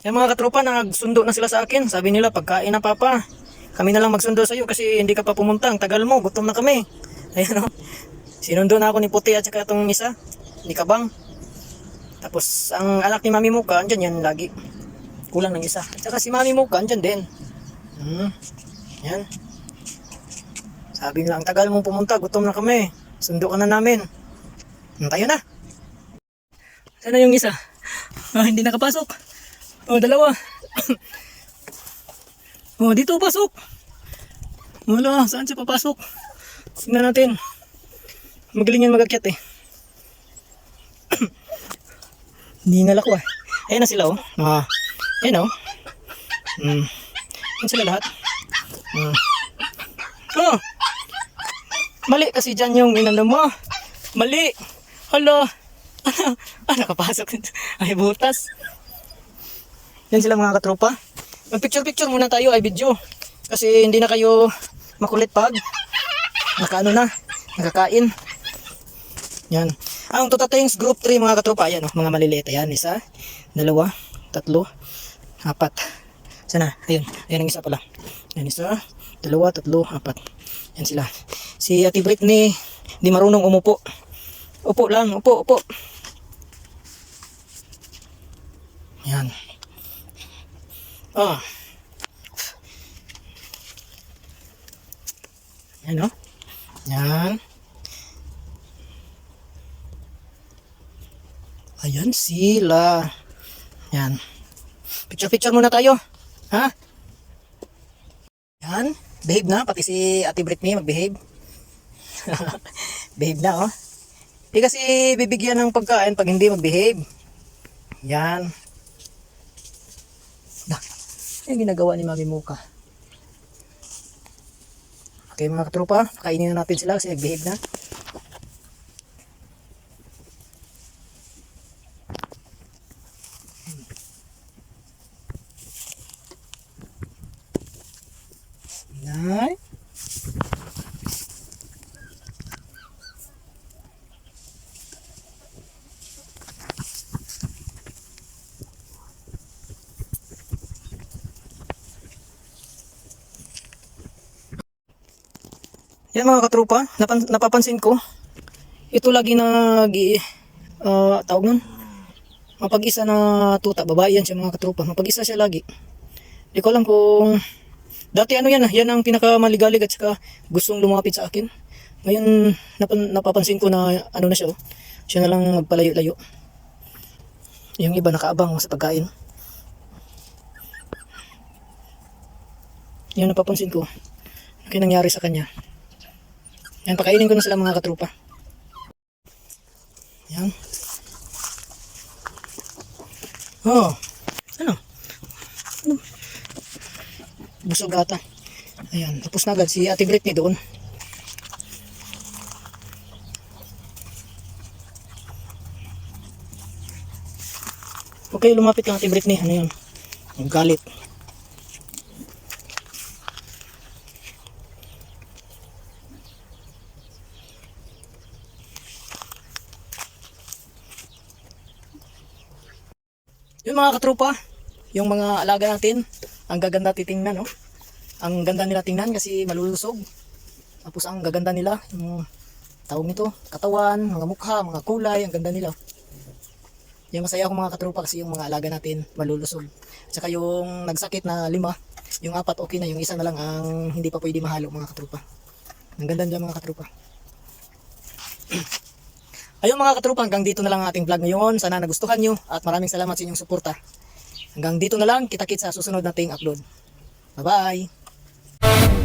Yung mga katropa, nagsundo na sila sa akin. Sabi nila, pagkain na papa. Kami na lang magsundo sa iyo kasi hindi ka pa pumunta. Ang tagal mo, gutom na kami. Ayan o. Sinundo na ako ni Puti at saka itong isa, ni Kabang. Tapos, ang anak ni Mami Muka, andyan yan lagi. Kulang ng isa. At saka si Mami Muka, andyan din. Hmm. Yan. Sabi nila, ang tagal mong pumunta, gutom na kami. Sundo ka na namin. Hmm, tayo na. Sana yung isa? Ah, hindi nakapasok. Oh, dalawa. oh, dito pasok. Wala, saan siya papasok? Tingnan natin. Magaling yan magakyat eh. Hindi nalako eh. Ayan na sila oh. Ah, ayan oh. Hmm. Ayan sila lahat. Hmm. Oh! Mali kasi dyan yung inano mo. Mali! Hala! Ano? Ah, nakapasok. Ay, butas. Yan sila mga katropa. Mag-picture-picture muna tayo ay video. Kasi hindi na kayo makulit pag nakaano na, nakakain. Yan. Ang Totatings Group 3 mga katropa, yan oh, mga maliliit. Ayan, isa, dalawa, tatlo, apat. Sana, ayun, ayan ang isa pala. Yan, isa, dalawa, tatlo, apat. Yan sila. Si Ate Britney, di marunong umupo. Upo lang, upo, upo. Yan. Ah. Yan oh. Yan. Ayan sila. Yan. Picture-picture muna tayo. Ha? Yan. Behave na. Pati si Ate Britney mag-behave. behave na, oh. Di kasi bibigyan ng pagkain pag hindi mag-behave. Yan. Na. Yung ginagawa ni Mami Muka. Okay mga katropa, kainin na natin sila kasi nag-behave na. Nay. Yan mga katropa, napan, napapansin ko. Ito lagi nag uh, tawag nun. Mapag-isa na tuta, babae yan siya mga katropa. Mapag-isa siya lagi. Di ko alam kung dati ano yan, ah, yan ang pinakamaligalig at saka gustong lumapit sa akin. Ngayon napapansin ko na ano na siya oh. Siya na lang magpalayo-layo. Yung iba nakaabang sa pagkain. Yan napapansin ko. Ano nangyari sa kanya? Yan, pakainin ko na sila mga katrupa. Yan. Oh. Ano? Ano? Busog ata. Ayan, tapos na agad si Ate Britney doon. Okay, lumapit lang Ate Britney. Ano yun? Galit. Yung mga katropa, yung mga alaga natin, ang gaganda titingnan, no? Ang ganda nila tingnan kasi malulusog. Tapos ang gaganda nila, yung tawag nito, katawan, mga mukha, mga kulay, ang ganda nila. Yung masaya ako mga katropa kasi yung mga alaga natin malulusog. At saka yung nagsakit na lima, yung apat okay na, yung isa na lang ang hindi pa pwede mahalo mga katropa. Ang ganda dyan mga katropa. Ayun mga katrupa, hanggang dito na lang ang ating vlog ngayon. Sana nagustuhan nyo at maraming salamat sa inyong suporta. Hanggang dito na lang, kita-kits sa susunod nating upload. Bye-bye!